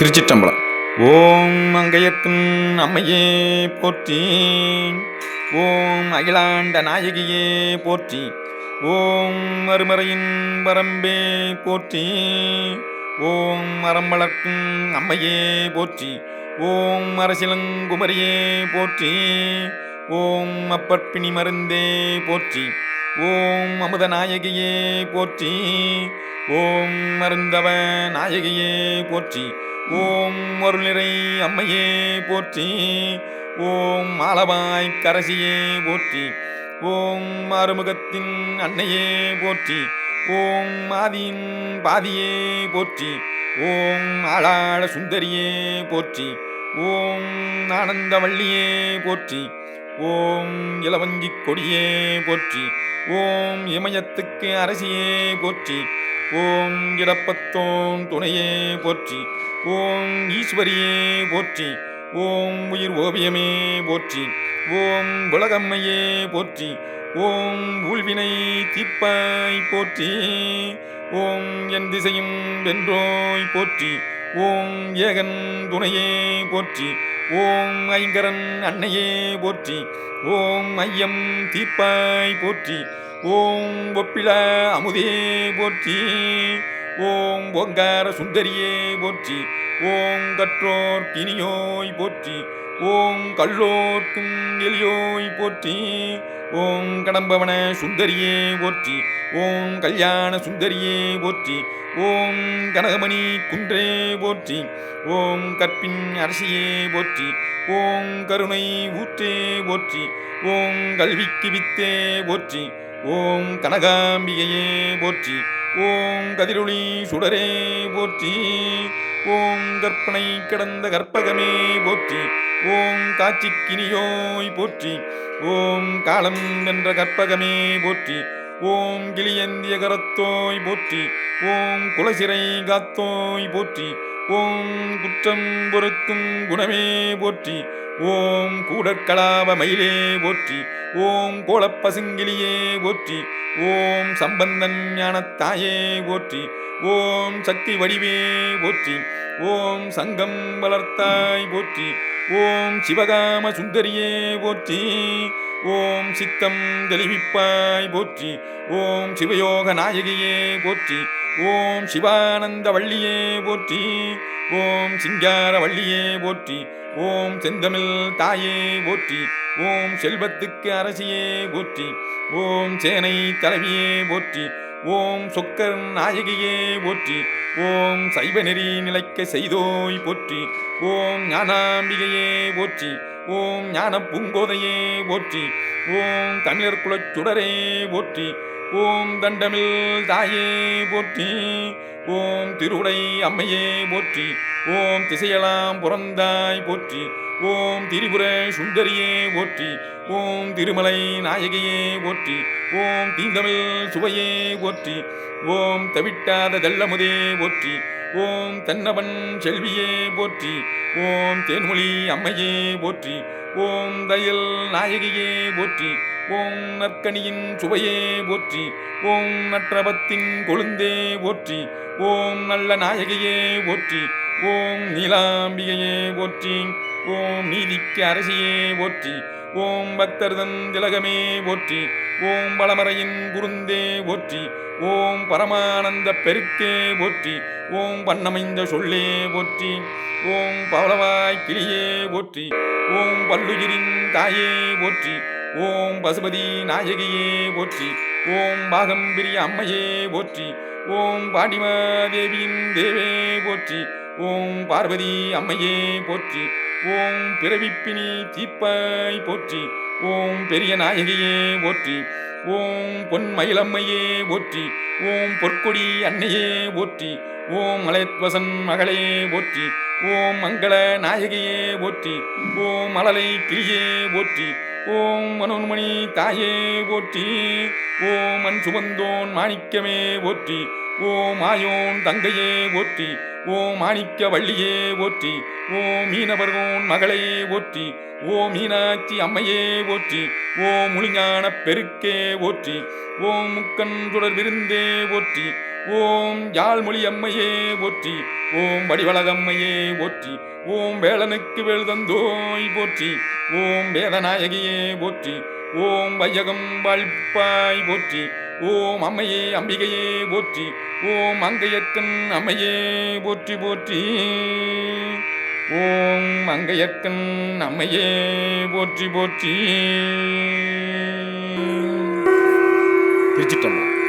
திருச்சிற்றம்பலம். ஓம் அங்கயத்தின் அம்மையே போற்றி. ஓம் அகிலாண்ட நாயகியே போற்றி. ஓம் மறுமறையின் வரம்பே போற்றி. ஓம் மரம் வளர்க்கும் அம்மையே போற்றி. ஓம் அரசிலங்குமரியே போற்றி. ஓம் அப்பற்பிணி மருந்தே போற்றி. ஓம் அமுத நாயகியே போற்றி. ஓம் மருந்தவ நாயகியே போற்றி. ஓம் அருள்நிறை அம்மையே போற்றி. ஓம் மாலவாய் கரசியே போற்றி. ஓம் மாறுமுகத்தின் அன்னையே போற்றி. ஓம் மாதியின் பாதியே போற்றி. ஓம் ஆளாள சுந்தரியே போற்றி. ஓம் ஆனந்தவள்ளியே போற்றி. ஓம் இளவஞ்சிக் கொடியே போற்றி. ஓம் இமயத்துக்கு அரசியே போற்றி. ஓம் இடப்பத்தோன் துணையே போற்றி. ஓம் ஈஸ்வரியே போற்றி. ஓம் உயிர் ஓவியமே போற்றி. ஓம் உலகம்மையே போற்றி. ஓம் ஊழ்வினை தீப்பாய் போற்றி. ஓம் என் திசையும் வென்றோய் போற்றி. ஓம் ஏகன் துணையே போற்றி. ஓம் ஐங்கரன் அன்னையே போற்றி. ஓம் ஐயம் தீப்பாய் போற்றி. ஓம் ஒப்பிள அமுதே போற்றி ஓம் ஓங்கார சுந்தரியே போற்றி ஓம் கற்றோர் கினியோய் போற்றி ஓம் கல்லோர்க்கும் எலியோய் போற்றி ஓம் கடம்பவன சுந்தரியே போற்றி ஓம் கல்யாண சுந்தரியே போற்றி ஓம் கனகமணி குன்றே போற்றி ஓம் கற்பின் அரசியே போற்றி ஓம் கருணை ஊற்றே போற்றி ஓம் கல்விக்கு வித்தே போற்றி ஓம் கனகாம்பிகையே போற்றி. ஓம் கதிரொளி சுடரே போற்றி. ஓம் கற்பனை கிடந்த கற்பகமே போற்றி. ஓம் காட்சிக்கினியோய் போற்றி. ஓம் காலம் என்ற கற்பகமே போற்றி. ஓம் கிளியந்திய கரத்தோய் போற்றி. ஓம் குலசிறை காத்தோய் போற்றி. ஓம் குற்றம் பொறுக்கும் குணமே போற்றி ஓம் கூடற்கலாவ மயிலே போற்றி ஓம் கோலப்பசுங்கிலியே போற்றி ஓம் சம்பந்தன் ஞானத்தாயே போற்றி ஓம் சக்தி வடிவே போற்றி ஓம் சங்கம் வளர்த்தாய் போற்றி ஓம் சிவகாம சுந்தரியே போற்றி ஓம் சித்தம் தெளிவிப்பாய் போற்றி ஓம் சிவயோக நாயகியே போற்றி ஓம் சிவானந்த வள்ளியே போற்றி ஓம் சிங்கார வள்ளியே போற்றி ஓம் செந்தமிழ் தாயே போற்றி ஓம் செல்வத்துக்கு அரசியே போற்றி ஓம் சேனை தலைவியே போற்றி ஓம் சொக்கர் நாயகியே போற்றி ஓம் சைவ நெறி நிலைக்க செய்தோய் போற்றி ஓம் ஞானாம்பிகையே போற்றி ஓம் ஞான பூங்கோதையே போற்றி ஓம் தமிழர் குலச் சுடரே போற்றி ஓம் தண்டமில் தாயே போற்றி ஓம் திருவுடை அம்மையே போற்றி ஓம் திசையெல்லாம் புறந்தாய் போற்றி ஓம் திரிபுர சுந்தரியே போற்றி ஓம் திருமலை நாயகியே போற்றி ஓம் தீந்தமிழ் சுவையே போற்றி ஓம் தவிட்டாத தெல்லமுதே போற்றி ஓம் தென்னவன் செல்வியே போற்றி ஓம் தேன்மொழி அம்மையே போற்றி ஓம் தயல் நாயகியே போற்றி ஓம் நற்கனியின் சுவையே போற்றி ஓம் நற்றபத்தின் கொழுந்தே போற்றி ஓம் நல்ல நாயகையே போற்றி ஓம் நீலாம்பிகையே போற்றி ஓம் நீதிக்கு அரசியே போற்றி ஓம் பக்தர்தன் திலகமே போற்றி ஓம் பலமறையின் குருந்தே போற்றி ஓம் பரமானந்த பெருக்கே போற்றி ஓம் பண்ணமைந்த சொல்லே போற்றி ஓம் பவளவாய் கிளியே போற்றி ஓம் பல்லுயிரின் தாயே போற்றி ஓம் பசுபதி நாயகியே போற்றி ஓம் பாகம்பிரிய அம்மையே போற்றி ஓம் பாடிமாதேவியின் தேவே போற்றி ஓம் பார்வதி அம்மையே போற்றி ஓம் பிறவிப்பினி தீப்பாய் போற்றி ஓம் பெரிய நாயகியே போற்றி ஓம் பொன்மயிலம்மையே போற்றி ஓம் பொற்கொடி அன்னையே போற்றி ஓம் மலைத்வசன் மகளே போற்றி ஓம் மங்கள நாயகியே போற்றி ஓம் மலலை கிளியே போற்றி ஓம் மனோன்மணி தாயே போற்றி ஓம் மண் சுமந்தோன் மாணிக்கமே போற்றி ஓம் ஆயோன் தங்கையே போற்றி ஓம் மாணிக்க வள்ளியே போற்றி ஓம் மீனவர்கோன் மகளே போற்றி ஓம் மீனாட்சி அம்மையே போற்றி ஓம் முழுஞான பெருக்கே போற்றி ஓம் முக்கன் சுடர் விருந்தே போற்றி ஓம் யாழ்மொழி அம்மையே போற்றி ஓம் வடிவழகம்மையே போற்றி ஓம் வேளனுக்கு வேல் தந்தோய் போற்றி ஓம் வேதநாயகியே போற்றி ஓம் வையகம் வாழ்ப்பாய் போற்றி ஓம் அம்மையே அம்பிகையே போற்றி ஓம் அங்கையற்கன் அம்மையே போற்றி போற்றி. ஓம் அங்கையற்கன் அம்மையே போற்றி போற்றி. திருச்சிட்டம்பலம்